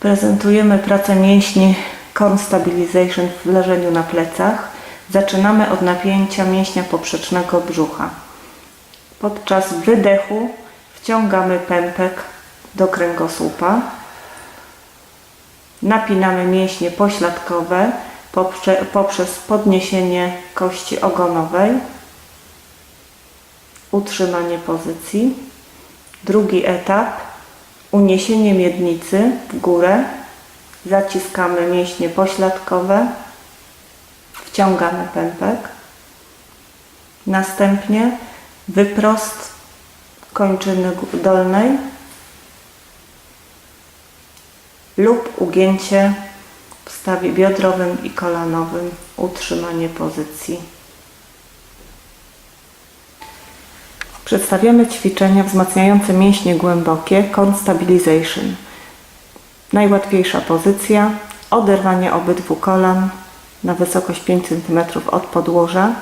Prezentujemy pracę mięśni Core Stabilization w leżeniu na plecach. Zaczynamy od napięcia mięśnia poprzecznego brzucha. Podczas wydechu wciągamy pępek do kręgosłupa. Napinamy mięśnie pośladkowe poprze- poprzez podniesienie kości ogonowej. Utrzymanie pozycji. Drugi etap uniesienie miednicy w górę. Zaciskamy mięśnie pośladkowe. Wciągamy pępek. Następnie wyprost kończyny dolnej lub ugięcie w stawie biodrowym i kolanowym, utrzymanie pozycji. Przedstawiamy ćwiczenia wzmacniające mięśnie głębokie, Core Stabilization. Najłatwiejsza pozycja, oderwanie obydwu kolan na wysokość 5 cm od podłoża.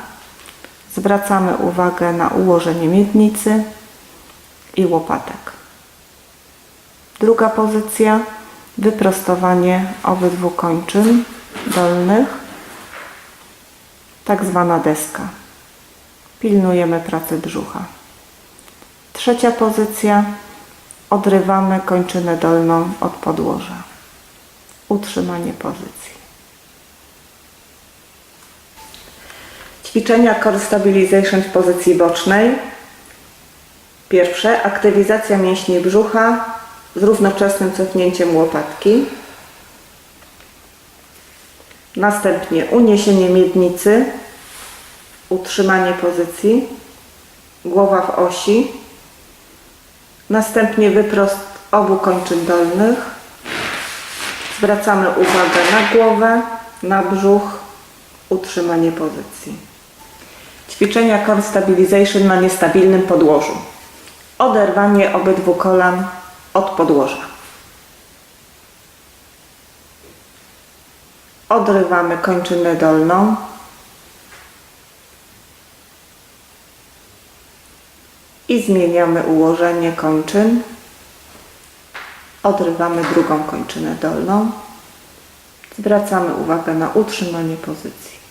Zwracamy uwagę na ułożenie miednicy i łopatek. Druga pozycja, wyprostowanie obydwu kończyn dolnych, tak zwana deska. Pilnujemy pracy brzucha. Trzecia pozycja, odrywamy kończynę dolną od podłoża. Utrzymanie pozycji. Ćwiczenia Core Stabilization w pozycji bocznej. Pierwsze, aktywizacja mięśni brzucha z równoczesnym cofnięciem łopatki. Następnie uniesienie miednicy, utrzymanie pozycji, głowa w osi. Następnie wyprost obu kończyn dolnych. Zwracamy uwagę na głowę, na brzuch, utrzymanie pozycji. Ćwiczenia Core Stabilization na niestabilnym podłożu. Oderwanie obydwu kolan od podłoża. Odrywamy kończynę dolną. I zmieniamy ułożenie kończyn. Odrywamy drugą kończynę dolną. Zwracamy uwagę na utrzymanie pozycji.